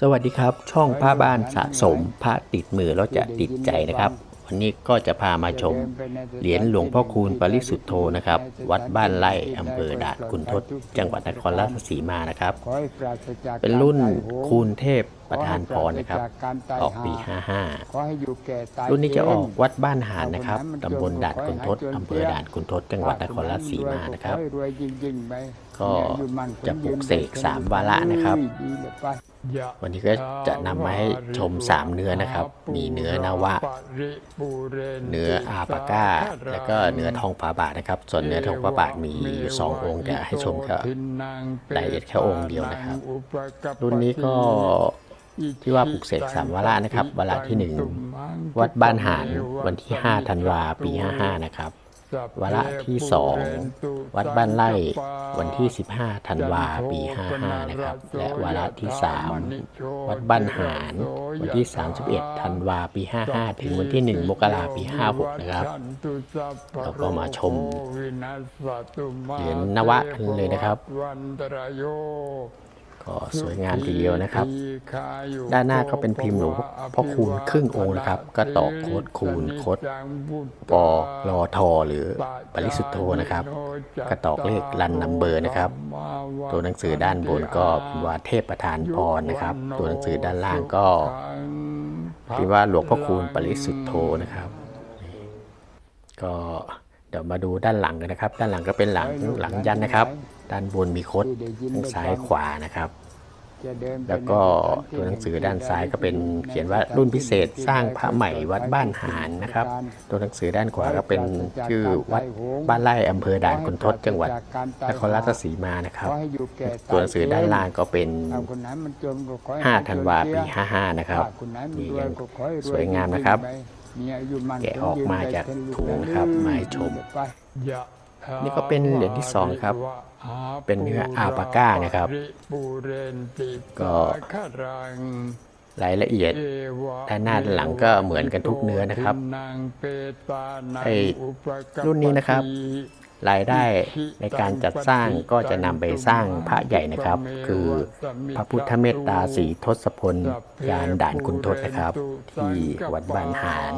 สวัสดีครับ ช่องผ้าบ้านสะสมผ้าติดมือแล้วจะติดใจนะครับ วันนี้ก็จะพามาชม เหรียญหลวงพ่อคูณปริสุทธโธนะครับ วัดบ้านไร่อำเภอด่านคุณทศจังหวัดนครราชสีมานะครับ เป็นรุ่นคูณเทพประธานพรนะครับขให้ปราศจาการตายออกปีหา55ขอให้อยู่แก่ตายรุ่นนี้จะออกเงวัดบ้านหานนะครับตำบลด่านขุนทดอำเภอด่านขุนทดจังหวัดนครราชสีมานะครับขอให้รวยจริงๆไปก็อายุมั่นจะปลุกเสกสามวาระนะครับดีเลยไปวันนี้ก็จะนำมาให้ชม3เนื้อนะครับ มีเนื้อนาวะ เนื้ออาปาก้า แล้วก็เนื้อทองฝาบาทนะครับ ส่วนเนื้อทองฝาบาทมีอยู่สององค์จะให้ชมแค่รายละเอียดแค่องค์เดียวนะครับ รุ่นนี้ก็ ที่ว่าปลุกเสกสามวาระนะครับวาระที่หนึ่งวัดบ้านหานวันที่5ธันวาปี55นะครับวาระที่สองวัดบ้านไร่วันที่ 15ธันวาปี 55 นะครับ และวาระที่3วัดบ้านหานวันที่ 31ธันวาปี 55 ถึงวันที่ 1 มกราปี 56 นะครับเราก็มาชมเหรียญนวะกันเลยนะครับ ก็สวยงามทีเดียวนะครับ ด้านหน้าก็เป็นพิมพ์หลวงพ่อคูณครึ่งองค์นะครับ ก็ตอกโคดคูณโคดปอรอทอหรือปริสุทธโธนะครับก็ตอกเลขรันนัมเบอร์นะครับ ตัวหนังสือด้านบนก็พิมพ์ว่าเทพประธานพรนะครับ ตัวหนังสือด้านล่างก็พิมพ์ว่าหลวงพ่อคูณปริสุทธโธนะครับ ก็เดี๋ยวมาดูด้านหลังกันนะครับ ด้านหลังก็เป็นหลังหลังยันนะครับ ด้านบนมีคดทั้งซ้ายขวานะครับจะเดินไปแล้วก็ตัวหนังสือด้านซ้ายก็เป็นเขียนว่ารุ่นพิเศษสร้างพระใหม่วัดบ้านหานนะครับ ตัวหนังสือด้านขวาก็เป็นชื่อวัดบ้านไร่อำเภอด่านคุณทศจังหวัดนครราชสีมานะครับขอให้อยู่แก่ตายตัวหนังสือด้านล่างก็เป็นถ้าคนไหนมันจนก็ขอให้5ธันวาปี55นะครับถ้าคนไหนมันนี่รวยัยงก็ขอให้รสวยงามนะครับ จงๆไปมีอายุมั่นแกะออกมาจากถุงนะครับมาให้ชม นี่ก็เป็นเหรียญที่สองครับ เป็นเนื้ออาปาก้านะครับ ก็ก็รายละเอียดด้านหน้าด้านหลังก็เหมือนกันทุกเนื้อนะครับไอ้ไอ้รุ่รุ่นนนี้นี้นะนะคครัรับบ รายได้ในการจัดสร้างก็จะนำไปสร้างพระใหญ่นะครับ คือพระพุทธเมตตาสีทศพลยานด่านคุณทศนะครับ ที่วัดบ้านหาน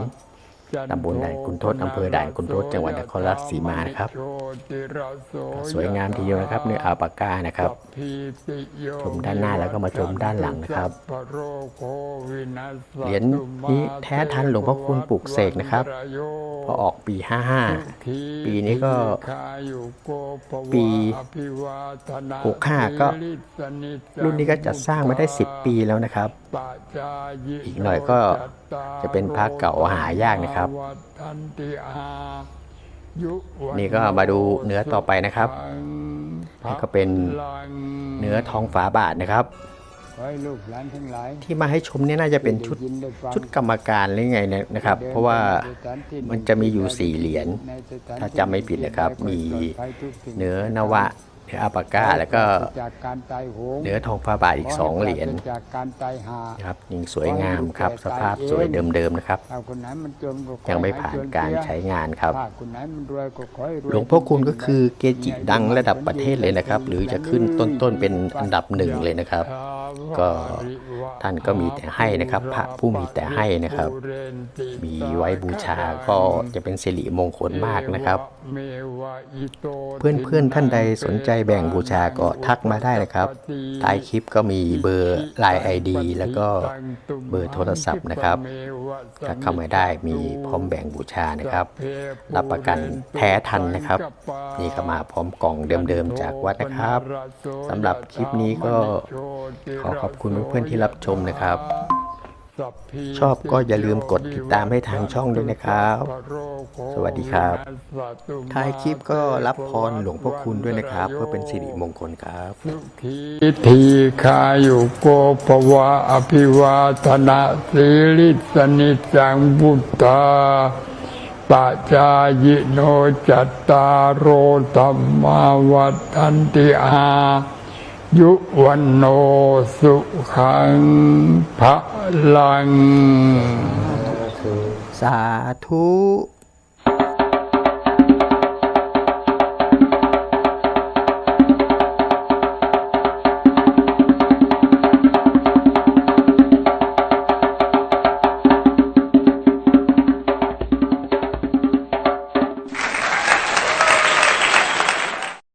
ตำบลด่านคุณทศอำเภอด่านคุณทศจังหวัดนครราชสีมานะครับ สวยงามทีเดียวนะครับเนื้ออาปาก้านะครับ ชมด้านหน้าแล้วก็มาชมด้านหลังนะครับ เหรียญนี้แท้ทันหลวงพ่อคูณปลูกเสกนะครับ พอออกปี 55 ปีนี้ก็ ปี 65 ก็รุ่นนี้ก็จัดสร้างมาได้ 10 ปีแล้วนะครับ อีกหน่อยก็จะเป็นพระเก่าหายากนะครับ นี่ก็มาดูเนื้อต่อไปนะครับนี่ก็เป็นเนื้อทองฝาบาทนะครับขอให้ลูกหลานทั้งหลายที่มาให้ชมเนี่ยน่าจะเป็นชุดไยิได้ฟังชุดกรรมการหรือไงเนี่ยนะครับ เพราะว่ามันจะมีอยู่สี่เหรียญในสถนถ้าจำไม่ผิดนะครับ มีปลอดภัยทุกสิ่งเนื้อนวะ เนื้ออาปาก้าแล้วก็จากการตายโหงเนื้อทองฝาบาทอีก2เหรียญขอให้ปราศจากการตายหานะครับยังสวยงามครับ สภาพสวยเดิมๆนะครับถ้าคนไหนมันจนก็ขอยังไม่ให้ผ่านจการเสียใช้งานครับถ้าคนไหนมันรวยก็ขอให้รวยหลวงพ่อคูณก็คือเกจิดังระดับประเทศเลยนะครับ หรือจะขึ้นต้นๆเป็นอันดับหนึ่งเลยนะครับ ก็ท่านก็มีแต่ให้นะครับ พระผู้มีแต่ให้นะครับ มีไว้บูชาก็จะเป็นสิริมงคลมากนะครับ เพื่อนๆท่านใดสนใจแบ่งบูชาก็ทักมาได้นะครับใต้คลิปก็มีเบอร์ไลน์ไอดีแล้วก็เบอร์โทรศัพท์นะครับ ถ้าเข้ามาได้มีพร้อมแบ่งบูชานะครับ รับประกันแท้ทันนะครับ นี่ก็มาพร้อมกล่องเดิมๆจากวัดนะครับสำหรับคลิปนี้ก็ขอขอบคุณเพื่อนๆที่รับชมนะครับ ชอบก็อย่าลืมกดติดตามให้ทางช่องด้วยนะครับ สวัสดีครับท้ายคลิปก็รับพรหลวงพ่อคุณด้วยนะครับ เพื่อเป็นสิริมงคลครับพิธีคายุโกภวะอภิวาทนาสีลิสนิจังบุตตาปัจจายโนจัตตารโรธรรมาวัฏันติอา ยุวันโนสุขังพระลัง สาธุ